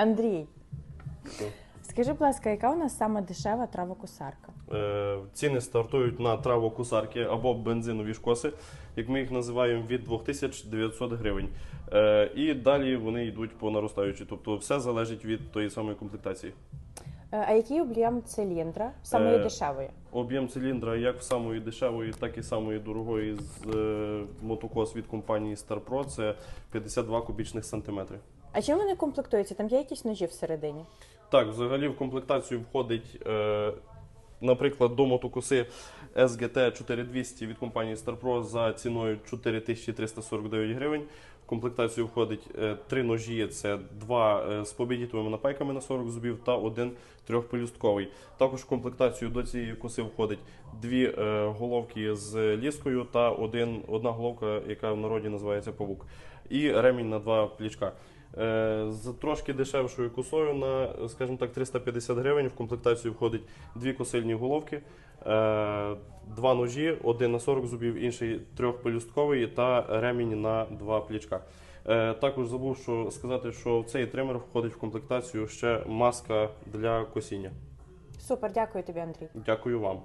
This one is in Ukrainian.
Андрій, скажи, будь ласка, яка у нас сама дешева травокосарка? Е, Ціни стартують на травокусарки або бензинові шкоси, як ми їх називаємо, від 2900 гривень. Е, І далі вони йдуть по наростаючій. Тобто все залежить від тої самої комплектації. Е, А який об'єм циліндра самої Е, дешевої? Об'єм циліндра як в самої дешевої, так і самої дорогої з е, мотокос від компанії StarPro це 52 кубічних сантиметри. А чим вони комплектуються? Там є якісь ножі всередині? Так, взагалі в комплектацію входить, е, наприклад, до мотокоси SGT 4200 від компанії StarPro за ціною 4349 гривень. В комплектацію входить е, три ножі: це два е, з побідітовими напайками на 40 зубів та один трьохпелюстковий. Також в комплектацію до цієї коси входить дві е, головки з ліскою та один, одна головка, яка в народі називається павук, і ремінь на два плічка. Е, З трошки дешевшою косою на, скажімо так, 350 гривень в комплектацію входить дві косильні головки, е, два ножі, один на 40 зубів, інший трьохпелюстковий та ремінь на два плічка. Е, Також забув що сказати, що в цей тример входить в комплектацію ще маска для косіння. Супер, дякую тобі, Андрій. Дякую вам.